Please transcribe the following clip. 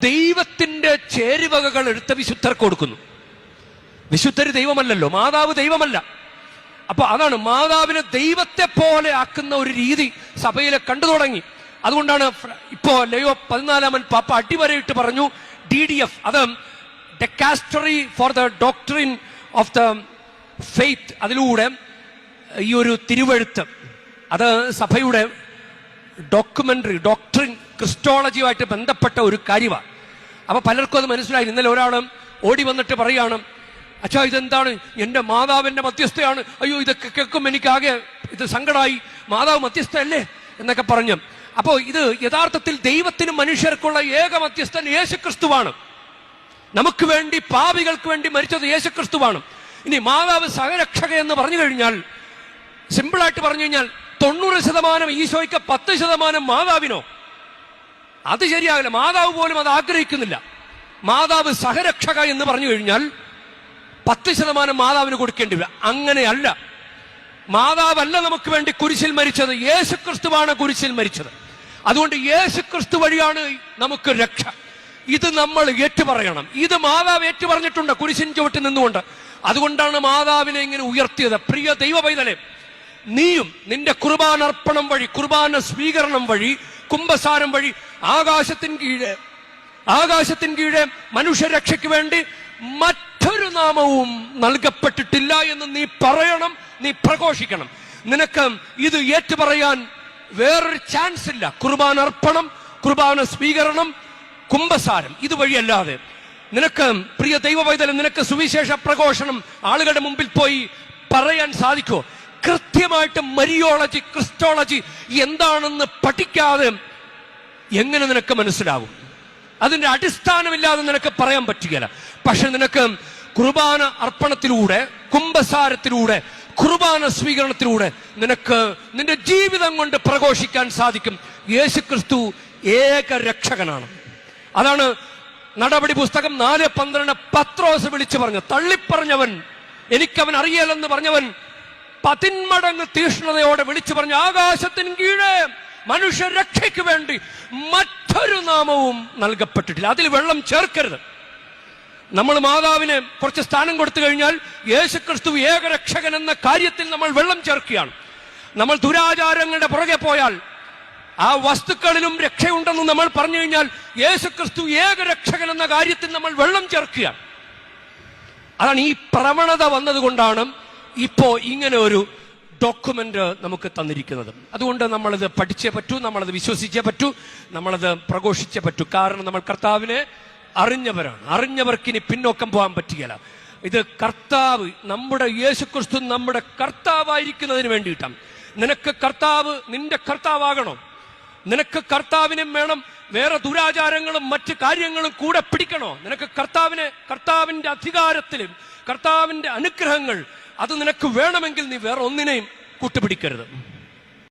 ദൈവത്തിന്റെ ചേരുവകകൾ എടുത്ത വിശുദ്ധർക്ക് കൊടുക്കുന്നു. വിശുദ്ധർ ദൈവമല്ലല്ലോ മാതാവ് ദൈവമല്ല. അപ്പൊ അതാണ് മാതാവിനെ ദൈവത്തെ പോലെ ആക്കുന്ന ഒരു രീതി സഭയിലെ കണ്ടു തുടങ്ങി. അതുകൊണ്ടാണ് ഇപ്പോ ലയോ പതിനാലാമൻ പാപ്പ അടിവരയിട്ട് പറഞ്ഞു ഡി ഡി എഫ് അത് dicastery for the doctrine of the faith അതിലൂടെ ഈ ഒരു തിരുവഴുത്ത് അത് സഭയുടെ ഡോക്യുമെന്ററി ഡോക്ടറിൻ ക്രിസ്റ്റോളജിയുമായിട്ട് ബന്ധപ്പെട്ട ഒരു കാര്യമാണ് അപ്പൊ പലർക്കും അത് മനസ്സിലായി. ഇന്നലെ ഒരാൾ ഓടി വന്നിട്ട് പറയാണ് അച്ഛാ ഇതെന്താണ്? എന്റെ മാതാവിന്റെ മധ്യസ്ഥയാണ്. അയ്യോ ഇതൊക്കെ കേൾക്കും എനിക്കാകെ ഇത് സങ്കടമായി മാതാവ് മധ്യസ്ഥയല്ലേ? എന്നൊക്കെ പറഞ്ഞു. അപ്പോൾ ഇത് യഥാർത്ഥത്തിൽ ദൈവത്തിനും മനുഷ്യർക്കുള്ള ഏക മധ്യസ്ഥൻ യേശുക്രിസ്തുവാണ്. നമുക്ക് വേണ്ടി പാപികൾക്ക് വേണ്ടി മരിച്ചത് യേശുക്രിസ്തുവാണ്. ഇനി മാതാവ് സഹരക്ഷക എന്ന് പറഞ്ഞു കഴിഞ്ഞാൽ സിമ്പിളായിട്ട് പറഞ്ഞു കഴിഞ്ഞാൽ തൊണ്ണൂറ് ശതമാനം ഈശോയ്ക്ക് പത്ത് ശതമാനം മാതാവിനോ? അത് ശരിയാകില്ല. മാതാവ് പോലും അത് ആഗ്രഹിക്കുന്നില്ല. മാതാവ് സഹരക്ഷക എന്ന് പറഞ്ഞു കഴിഞ്ഞാൽ പത്ത് ശതമാനം മാതാവിന് കൊടുക്കേണ്ടി വരും. അങ്ങനെയല്ല. മാതാവല്ല നമുക്ക് വേണ്ടി കുരിശിൽ മരിച്ചത്. യേശു ക്രിസ്തുവാണ് കുരിശിൽ മരിച്ചത്. അതുകൊണ്ട് യേശു ക്രിസ്തു വഴിയാണ് നമുക്ക് രക്ഷ. ഇത് നമ്മൾ ഏറ്റുപറയണം. ഇത് മാതാവ് ഏറ്റുപറഞ്ഞിട്ടുണ്ട് കുരിശിൻ ചുവട്ടിൽ നിന്നുകൊണ്ട്. അതുകൊണ്ടാണ് മാതാവിനെ ഇങ്ങനെ ഉയർത്തിയത്. പ്രിയ ദൈവ പൈതലെ നീയും നിന്റെ കുർബാനർപ്പണം വഴി കുർബാന സ്വീകരണം വഴി കുംഭസാരം വഴി ആകാശത്തിൻ കീഴെ ആകാശത്തിൻ കീഴെ മനുഷ്യരക്ഷയ്ക്ക് വേണ്ടി മറ്റൊരു നാമവും നൽകപ്പെട്ടിട്ടില്ല എന്ന് നീ പറയണം നീ പ്രഘോഷിക്കണം. നിനക്ക് ഇത് ഏറ്റുപറയാൻ വേറൊരു ചാൻസ് ഇല്ല. കുർബാന അർപ്പണം കുർബാന സ്വീകരണം കുംഭസാരം. ഇതുവഴിയല്ലാതെ നിനക്ക് പ്രിയ ദൈവവൈതലം നിനക്ക് സുവിശേഷ പ്രഘോഷണം ആളുകളുടെ മുമ്പിൽ പോയി പറയാൻ സാധിക്കുമോ? കൃത്യമായിട്ട് മരിയോളജി ക്രിസ്റ്റോളജി എന്താണെന്ന് പഠിക്കാതെ എങ്ങനെ നിനക്ക് മനസ്സിലാകും അതിന്റെ അടിസ്ഥാനമില്ലാതെ നിനക്ക് പറയാൻ പറ്റുകയില്ല. പക്ഷെ നിനക്ക് കുർബാന അർപ്പണത്തിലൂടെ കുംഭസാരത്തിലൂടെ കുർബാന സ്വീകരണത്തിലൂടെ നിനക്ക് നിന്റെ ജീവിതം കൊണ്ട് പ്രഘോഷിക്കാൻ സാധിക്കും. യേശു ക്രിസ്തു ഏക രക്ഷകനാണ്. അതാണ് നടപടി പുസ്തകം നാല് പന്ത്രണ്ട് പത്രോസ് വിളിച്ചു പറഞ്ഞു തള്ളിപ്പറഞ്ഞവൻ എനിക്കവൻ അറിയലെന്ന് പറഞ്ഞവൻ പതിന്മടങ്ങ് തീഷ്ണതയോടെ വിളിച്ചു പറഞ്ഞു ആകാശത്തിന് കീഴേ മനുഷ്യരക്ഷയ്ക്ക് വേണ്ടി മറ്റൊരു നാമവും നൽകപ്പെട്ടിട്ടില്ല. അതിൽ വെള്ളം ചേർക്കരുത്. നമ്മൾ മാതാവിന് കുറച്ച് സ്ഥാനം കൊടുത്തു കഴിഞ്ഞാൽ യേശുക്രിസ്തു ഏകരക്ഷകൻ എന്ന കാര്യത്തിൽ നമ്മൾ വെള്ളം ചേർക്കുകയാണ്. നമ്മൾ ദുരാചാരങ്ങളുടെ പുറകെ പോയാൽ ആ വസ്തുക്കളിലും രക്ഷയുണ്ടെന്ന് നമ്മൾ പറഞ്ഞു കഴിഞ്ഞാൽ യേശുക്രിസ്തു ഏകരക്ഷകൻ എന്ന കാര്യത്തിൽ നമ്മൾ വെള്ളം ചേർക്കുകയാണ്. അതാണ് ഈ പ്രവണത വന്നതുകൊണ്ടാണ് ഇപ്പോ ഇങ്ങനെ ഒരു ഡോക്യുമെന്റ് നമുക്ക് തന്നിരിക്കുന്നത്. അതുകൊണ്ട് നമ്മളത് പഠിച്ചേ പറ്റൂ നമ്മളത് വിശ്വസിച്ചേ പറ്റൂ നമ്മളത് പ്രഘോഷിച്ചേ പറ്റൂ. കാരണം നമ്മൾ കർത്താവിനെ അറിഞ്ഞവരാണ്. അറിഞ്ഞവർക്ക് ഇനി പിന്നോക്കം പോകാൻ പറ്റുകയില്ല. ഇത് കർത്താവ് നമ്മുടെ യേശുക്രിസ്തു നമ്മുടെ കർത്താവായിരിക്കുന്നതിന് വേണ്ടിയിട്ടാണ്. നിനക്ക് കർത്താവ് നിന്റെ കർത്താവാകണം. നിനക്ക് കർത്താവിനും വേണം വേറെ ദുരാചാരങ്ങളും മറ്റു കാര്യങ്ങളും കൂടെ പിടിക്കണോ? നിനക്ക് കർത്താവിനെ കർത്താവിന്റെ അധികാരത്തിലും കർത്താവിന്റെ അനുഗ്രഹങ്ങൾ അത് നിനക്ക് വേണമെങ്കിൽ നീ വേറെ ഒന്നിനെയും കൂട്ടുപിടിക്കരുത്.